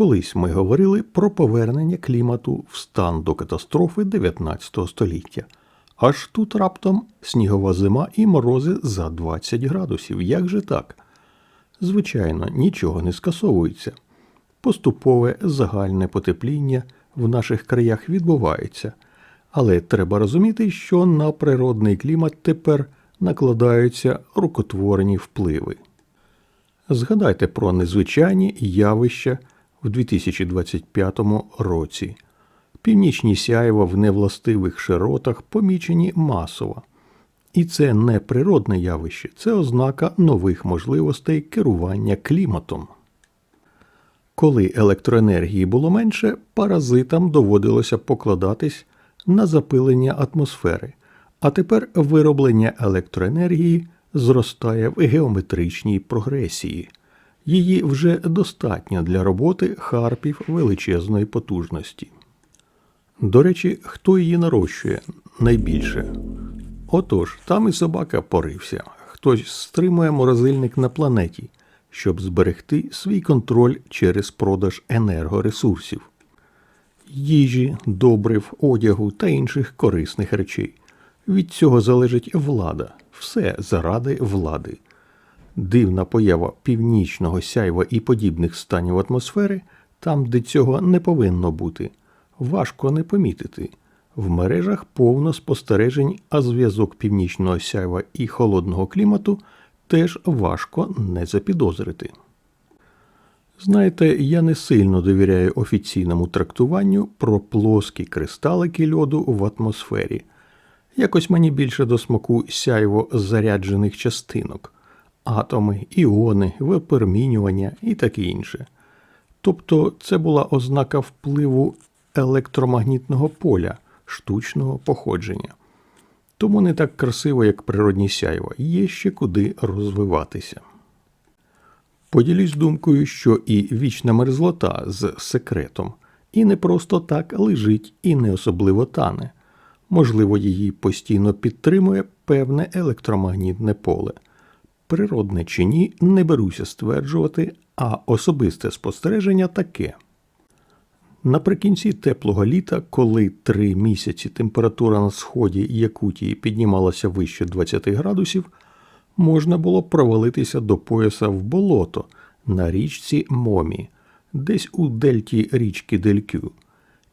Колись ми говорили про повернення клімату в стан до катастрофи 19 століття. Аж тут раптом снігова зима і морози за 20 градусів. Як же так? Звичайно, нічого не скасовується. Поступове загальне потепління в наших краях відбувається, але треба розуміти, що на природний клімат тепер накладаються рукотворні впливи. Згадайте про незвичайні явища в 2025 році. Північні сяйва в невластивих широтах помічені масово. І це не природне явище, це ознака нових можливостей керування кліматом. Коли електроенергії було менше, паразитам доводилося покладатись на запилення атмосфери, а тепер вироблення електроенергії зростає в геометричній прогресії. Її вже достатньо для роботи харпів величезної потужності. До речі, хто її нарощує найбільше? Отож, там і собака порився. Хтось стримує морозильник на планеті, щоб зберегти свій контроль через продаж енергоресурсів, їжі, добрив, одягу та інших корисних речей. Від цього залежить влада, все заради влади. Дивна поява північного сяйва і подібних станів атмосфери там, де цього не повинно бути, важко не помітити. В мережах повно спостережень, а зв'язок північного сяйва і холодного клімату теж важко не запідозрити. Знаєте, я не сильно довіряю офіційному трактуванню про плоскі кристалики льоду в атмосфері. Якось мені більше до смаку сяйво заряджених частинок, атоми, іони, випромінювання і таке інше. Тобто це була ознака впливу електромагнітного поля штучного походження. Тому не так красиво, як природні сяйва, є ще куди розвиватися. Поділюсь думкою, що і вічна мерзлота з секретом, і не просто так лежить і не особливо тане. Можливо, її постійно підтримує певне електромагнітне поле. Природне чи ні, не беруся стверджувати, а особисте спостереження таке. Наприкінці теплого літа, коли три місяці температура на сході Якутії піднімалася вище 20 градусів, можна було провалитися до пояса в болото на річці Момі, десь у дельті річки Делькю,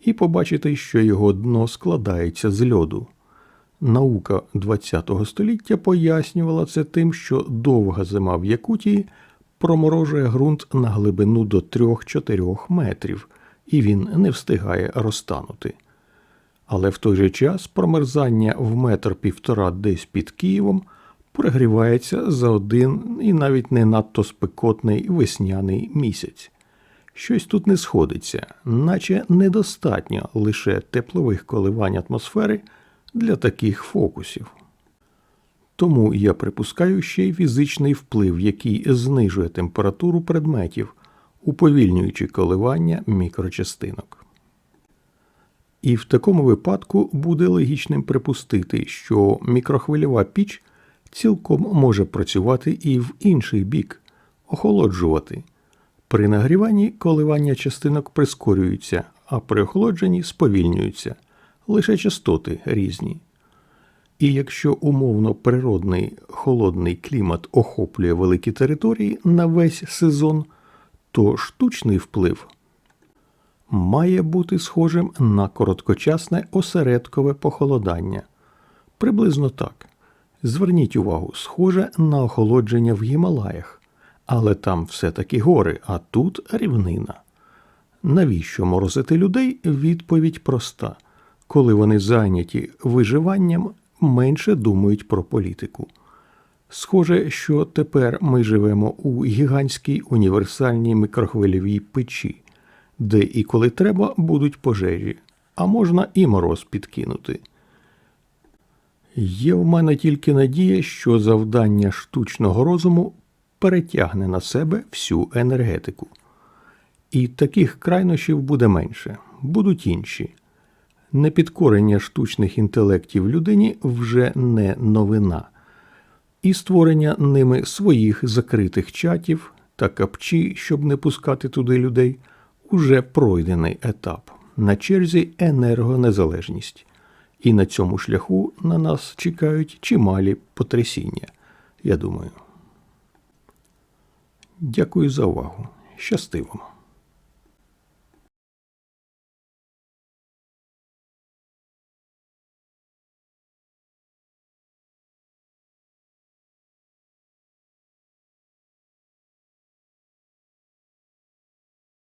і побачити, що його дно складається з льоду. Наука ХХ століття пояснювала це тим, що довга зима в Якутії проморожує ґрунт на глибину до 3-4 метрів і він не встигає розтанути. Але в той же час промерзання в метр півтора десь під Києвом прогрівається за один і навіть не надто спекотний весняний місяць. Щось тут не сходиться, наче недостатньо лише теплових коливань атмосфери для таких фокусів. Тому я припускаю ще й фізичний вплив, який знижує температуру предметів, уповільнюючи коливання мікрочастинок. І в такому випадку буде логічним припустити, що мікрохвильова піч цілком може працювати і в інший бік, охолоджувати. При нагріванні коливання частинок прискорюються, а при охолодженні сповільнюються, лише частоти різні. І якщо умовно природний холодний клімат охоплює великі території на весь сезон, то штучний вплив має бути схожим на короткочасне осередкове похолодання. Приблизно так. Зверніть увагу, схоже на охолодження в Гімалаях, але там все-таки гори, а тут рівнина. Навіщо морозити людей? Відповідь проста. Коли вони зайняті виживанням, менше думають про політику. Схоже, що тепер ми живемо у гігантській універсальній мікрохвильовій печі, де і коли треба будуть пожежі, а можна і мороз підкинути. Є в мене тільки надія, що завдання штучного розуму перетягне на себе всю енергетику. І таких крайнощів буде менше, будуть інші. Непідкорення штучних інтелектів людині вже не новина і створення ними своїх закритих чатів та капчі, щоб не пускати туди людей, уже пройдений етап. На черзі енергонезалежність. І на цьому шляху на нас чекають чималі потрясіння, я думаю. Дякую за увагу. Щасти вам!